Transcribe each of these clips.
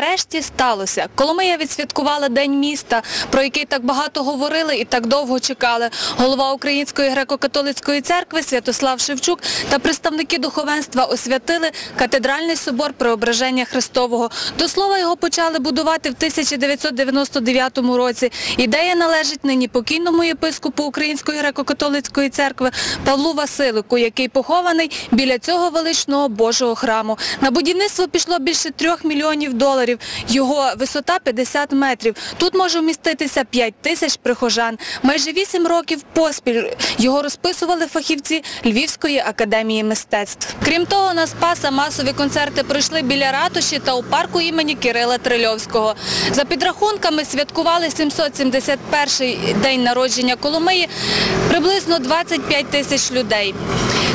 Нарешті сталося. Коломия відсвяткувала День міста, про який так багато говорили і так довго чекали. Голова Української греко-католицької церкви Святослав Шевчук та представники духовенства освятили катедральний собор Преображення Христового. До слова, його почали будувати в 1999 році. Ідея належить нині покійному єпископу Української греко-католицької церкви Павлу Василику, який похований біля цього величного Божого храму. На будівництво пішло більше трьох мільйонів доларів. Його висота 50 метрів. Тут може вміститися 5 тисяч прихожан. Майже 8 років поспіль його розписували фахівці Львівської академії мистецтв. Крім того, на Спаса масові концерти пройшли біля ратуші та у парку імені Кирила Трильовського. За підрахунками святкували 771-й день народження Коломиї приблизно 25 тисяч людей.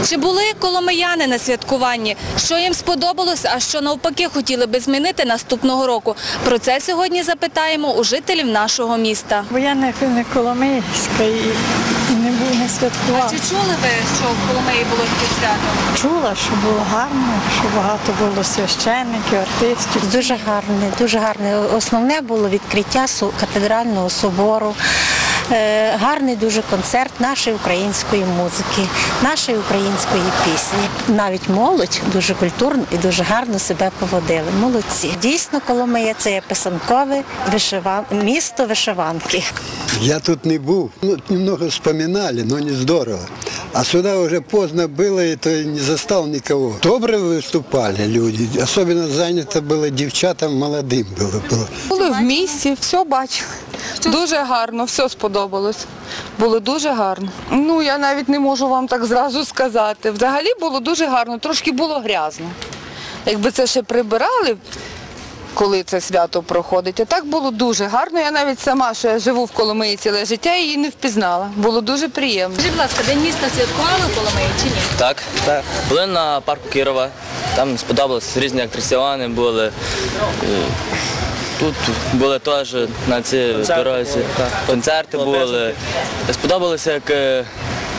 Чи були коломияни на святкуванні? Що їм сподобалось, а що навпаки хотіли би змінити наступного року? Про це сьогодні запитаємо у жителів нашого міста. Бо я не, не Коломийська і, не, бу- не святкувала. чули ви, що в Коломиї було таке свято? Чула, що було гарно, що багато було священників, артистів. Дуже гарне, дуже гарне. Основне було відкриття катедрального собору. Е, Гарний дуже концерт нашої української музики, нашої української пісні. Навіть молодь дуже культурно і дуже гарно себе поводили. Молодці. Дійсно, Коломия це є писанкове вишиван... місто вишиванки. Я тут не был. Ну, немного вспоминали, но не здорово. А сюда уже поздно было, и то и не застал никого. Добре выступали люди. Особенно занято было девчатам молодым было. было. Були в місті, все бачили. Дуже гарно, все сподобалось. Було дуже гарно. Ну, я навіть не можу вам так зразу сказати. Взагалі було дуже гарно, трошки було грязно. Якби це ще прибирали, коли це свято проходить, а так було дуже гарно. Я навіть сама, що я живу в Коломиї ціле життя, її не впізнала. Було дуже приємно. Скажіть, будь ласка, День міста святкували в Коломиї чи ні? Так, так. Були на парку Кирова, там сподобалось різні атракціони були. Тут були теж на цій дорозі. Концерти були. Сподобалося, як, е,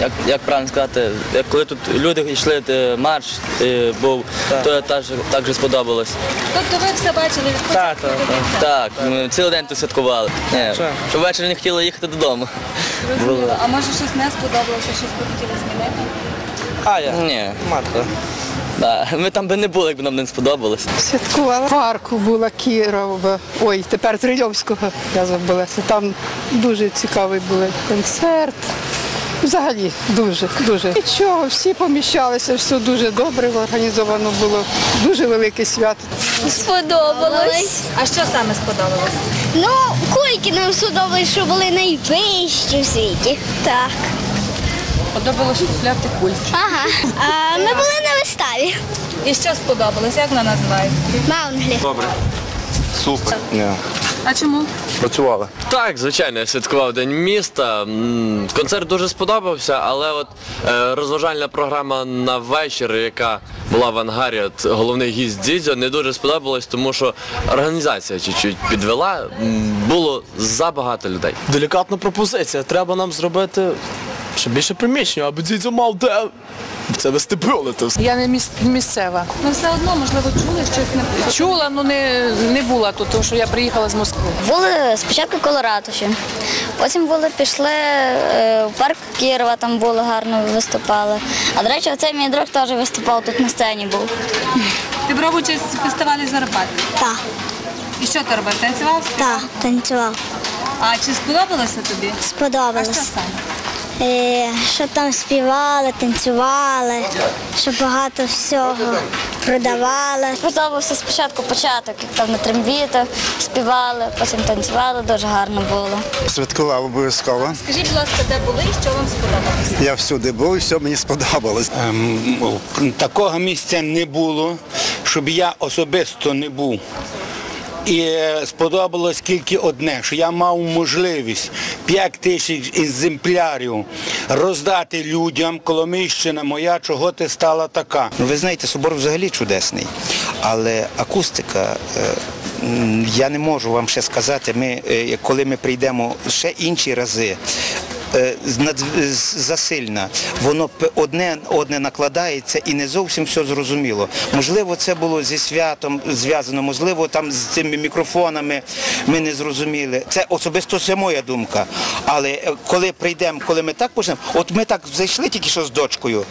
як, як правильно сказати, як коли тут люди йшли, е, марш е, був, то теж так же сподобалось. Тобто ви все бачили від до кінця? Так, ми цілий день тут святкували. Ні, щоб ввечері не хотіли їхати додому. Зрозуміло. А може щось не сподобалося, щось би хотіли змінити? А я? Ні. Матка. Да. Ми там би не були, якби нам не сподобалось. Святкувала. В парку була Кірова, ой, тепер Трильовського, я забулася. Там дуже цікавий був концерт. Взагалі дуже, дуже. Нічого, всі поміщалися, все дуже добре організовано було. Дуже велике свято. Сподобалось. А що саме сподобалось? Ну, кульки нам сподобалось, що були найвищі в світі. Так. Подобалося купляти кульки. Ага. А, ми були на виставі. І що сподобалось? Як вона називається? Маунглі. Супер. А чому? Працювали. Так, звичайно, я святкував День міста. Концерт дуже сподобався, але от е, розважальна програма на вечір, яка була в ангарі, от, головний гість Дзідзьо, не дуже сподобалась, тому що організація чуть-чуть підвела, було забагато людей. Делікатна пропозиція. Треба нам зробити ще більше приміщення, аби дідьо мав де це вестибюлити. Я не місцева. Ну все одно, можливо, чули щось не Чула, але не, не була тут, тому що я приїхала з Москви. Були спочатку коло ратуші, потім були, пішли е, в парк Кірова, там було гарно виступали. А до речі, оцей мій друг теж виступав тут на сцені був. Ти брав участь у фестивалі Зарпат. Так, І що ти робив? Танцював? так, танцював. А чи сподобалося тобі? А що саме? Е, що там співали, танцювали, що багато всього продавали. Сподобався спочатку початок, як там на трембіти співали, потім танцювали, дуже гарно було. Святкував обов'язково. Скажіть, будь ласка, де були і що вам сподобалося? Я всюди був, і все мені сподобалось. Ем, Такого місця не було, щоб я особисто не був. І сподобалось тільки одне, що я мав можливість 5 тисяч екземплярів роздати людям, Коломийщина моя, чого ти стала така. Ну, ви знаєте, собор взагалі чудесний, але акустика. е, Я не можу вам ще сказати, ми, е, коли ми прийдемо ще інші рази, засильна. Воно одне одне накладається і не зовсім все зрозуміло. Можливо, це було зі святом зв'язано, можливо, там з цими мікрофонами ми не зрозуміли. Це особисто це моя думка. Але е, коли прийдемо, коли ми так почнемо, от ми так зайшли тільки що з дочкою.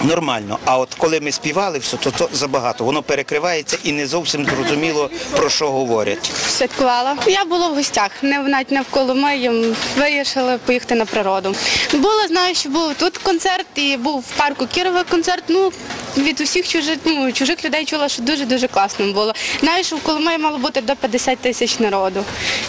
Нормально, а от коли ми співали все, то, то забагато. Воно перекривається і не зовсім зрозуміло про що говорять. Святкувала. Я була в гостях, не навіть навколо моїм. Вирішили поїхати на природу. Було, знаю, що був тут концерт і був в парку Кірова концерт. Ну від усіх чужих, ну, чужих людей чула, що дуже дуже класно було. Знаю, що в Коломиї мало бути до 50 тисяч народу.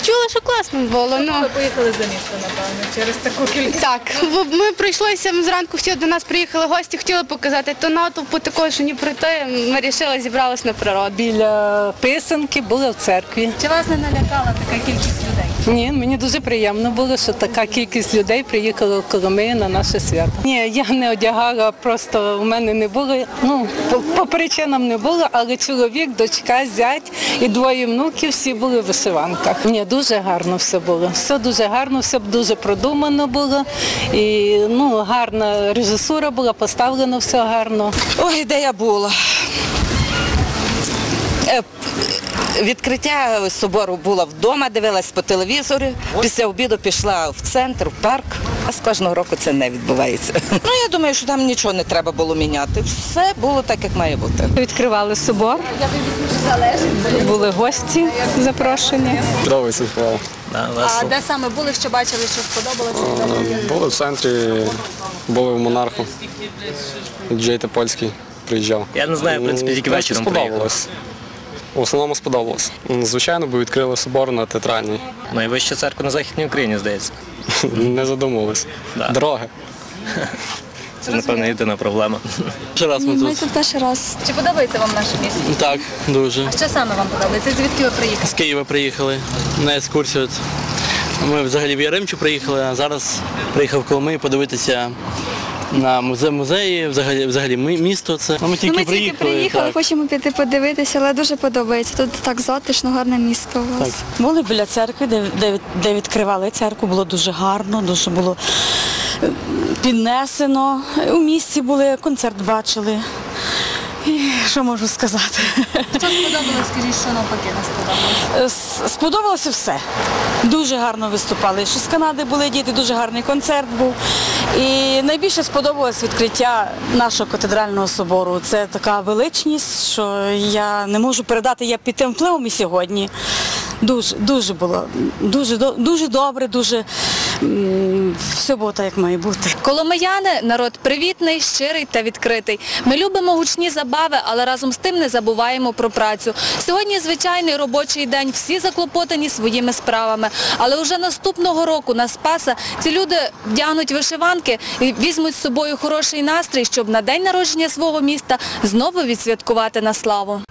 Чула, що класно було. Ну поїхали за місто, напевно, через таку кількість. так, бо ми прийшлося ми зранку. Всі до нас приїхали гості, хотіли показати то натовпу такого, що ні пройти. Ми вирішили зібралися на природу. Біля писанки були в церкві. Чи вас не налякала така кількість людей? Ні, мені дуже приємно було, що така кількість людей приїхала в Коломию на наше свято. Ні, я не одягала, просто у мене не було. Ну, по, по причинам не було, але чоловік, дочка, зять і двоє внуків всі були в вишиванках. Ні, дуже гарно все було. Все дуже гарно, все дуже продумано було. І ну, гарна режисура була, поставлено все гарно. Ой, де я була. Відкриття собору було вдома, дивилась по телевізору. Після обіду пішла в центр, в парк. А з кожного року це не відбувається. Ну я думаю, що там нічого не треба було міняти. Все було так, як має бути. Відкривали собор, були гості запрошені. Чудовий святкував. А де саме були, що бачили, що сподобалося? Були в центрі, були в монарху. Джей Топольський приїжджав. Я не знаю, в принципі, тільки Ну, вечором сподобалось. В основному сподобалось. Звичайно, бо відкрили собор на театральній. Найвища церква на Західній Україні, здається. Не задумувались. Дороги. Це, напевно, єдина проблема. Ще раз ми тут. тут перший раз. Чи подобається вам наше місто? Так, дуже. А що саме вам подобається? Звідки ви приїхали? З Києва приїхали на екскурсію. Ми взагалі в Яремчу приїхали, а зараз приїхав в Коломию подивитися на музей музеї, взагалі, взагалі місто це. Ну, ми тільки ми тільки приїхали. приїхали, так. хочемо піти подивитися, але дуже подобається. Тут так затишно, гарне місто у вас. Були біля церкви, де, де, де відкривали церкву, було дуже гарно, дуже було е, піднесено. У місті були, концерт бачили. Що можу сказати? Що сподобалось, скажіть, що навпаки не сподобалось? Е, Сподобалося все. Дуже гарно виступали. Що з Канади були діти, дуже гарний концерт був. І найбільше сподобалось відкриття нашого катедрального собору. Це така величність, що я не можу передати, я під тим впливом і сьогодні. Дуже, дуже було, дуже, дуже добре, дуже все було так, як має бути. Коломияни – народ привітний, щирий та відкритий. Ми любимо гучні забави, але разом з тим не забуваємо про працю. Сьогодні звичайний робочий день, всі заклопотані своїми справами. Але вже наступного року на Спаса ці люди вдягнуть вишиванки і візьмуть з собою хороший настрій, щоб на день народження свого міста знову відсвяткувати на славу.